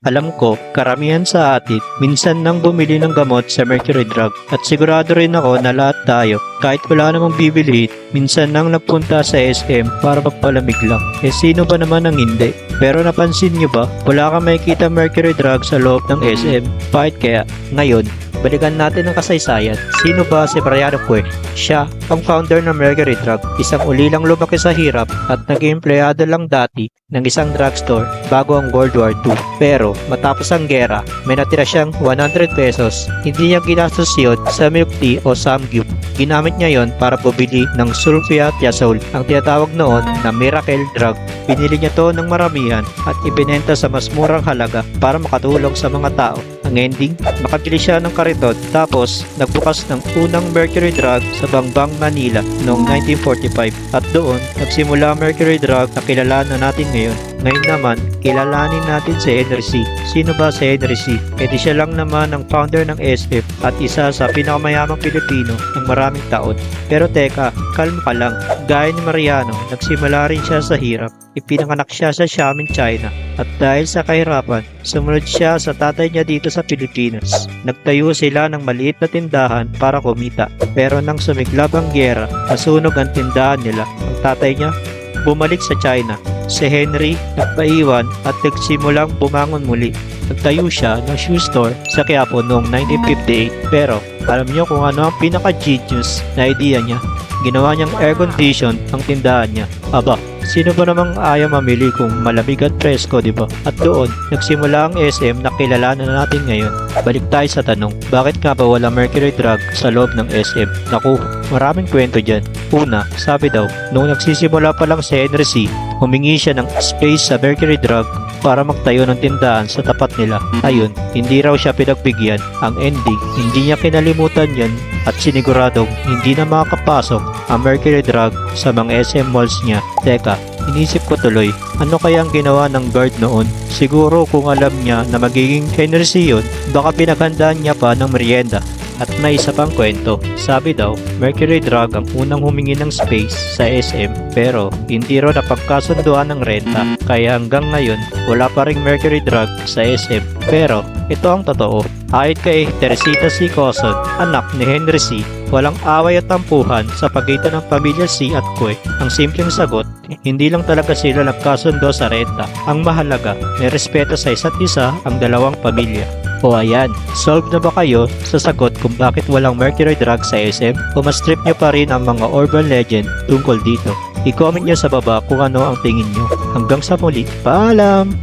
Alam ko, karamihan sa atin, minsan nang bumili ng gamot sa Mercury Drug at sigurado rin ako na lahat tayo, kahit wala namang bibili, minsan nang napunta sa SM para magpalamig lang. Eh sino ba naman ang hindi? Pero napansin nyo ba, wala kang makikita Mercury Drug sa loob ng SM? Bakit kaya? Ngayon, balikan natin ang kasaysayan. Sino ba si Mariano Cue? Siya ang founder ng Mercury Drug, isang ulilang lumaki sa hirap at naging empleyado lang dati ng isang drugstore bago ang World War II. Pero matapos ang gera, may natira siyang 100 pesos. Hindi niya ginastos yun sa milk tea o samgyup. Ginamit niya yon para bumili ng sulfatriazole, ang tinatawag noon na miracle drug. Pinili niya to ng maramihan at ibinenta sa mas murang halaga para makatulong sa mga tao. Ang ending, makabili siya ng kariton tapos nagbukas ng unang mercury drug sa Bangbang, Manila noong 1945 at doon nagsimula ang mercury drug na kilala na natin ngayon. Ngayon naman, kilalanin natin si Henry C. Sino ba si Henry C? E di siya lang naman ang founder ng SF at isa sa pinakamayamang Pilipino ng maraming taon. Pero teka, kalma ka lang. Gaya ni Mariano, nagsimula rin siya sa hirap. Ipinanganak siya sa Xiamen, China. At dahil sa kahirapan, sumunod siya sa tatay niya dito sa Pilipinas. Nagtayo sila ng maliit na tindahan para kumita. Pero nang sumiglab ang gyera, nasunog ang tindahan nila. Ang tatay niya, bumalik sa China. Si Henry nagpaiwan at nagsimulang bumangon muli. Nagtayo siya ng shoe store sa Quiapo noong 1958 pero alam niyo kung ano ang pinaka-genius na idea niya? Ginawa niyang air condition ang tindahan niya. Aba, sino ba namang ayaw mamili kung malamig at presko, di ba? At doon, nagsimula ang SM na kilala na natin ngayon. Balik tayo sa tanong, bakit nga ba wala mercury drug sa loob ng SM? Naku, maraming kwento dyan. Una, sabi daw, noong nagsisimula pa lang si Henry C, humingi siya ng space sa mercury drug para magtayo ng tindahan sa tapat nila. Ayun, hindi raw siya pinagbigyan. Ang ending, hindi niya kinalimutan yan at siniguradong hindi na makakapasok ang mercury drug sa mga SM malls niya. Teka, inisip ko tuloy, ano kaya ang ginawa ng guard noon? Siguro kung alam niya na magiging Henry yun, baka pinaghandaan niya pa ng merienda. At may isa pang kwento, sabi daw, Mercury Drug ang unang humingi ng space sa SM pero hindi raw napagkasunduan ng renta kaya hanggang ngayon wala pa ring Mercury Drug sa SM. Pero ito ang totoo, ayon kay Teresita C. Coson, anak ni Henry C., walang away at tampuhan sa pagitan ng pamilya C at Kue. Ang simpleng sagot, hindi lang talaga sila nagkasundo sa renta. Ang mahalaga, may respeto sa isa't isa ang dalawang pamilya. O ayan, solve na ba kayo sa sagot kung bakit walang mercury drug sa SM? O mas trip nyo pa rin ang mga urban legend tungkol dito? I-comment nyo sa baba kung ano ang tingin nyo. Hanggang sa muli, paalam!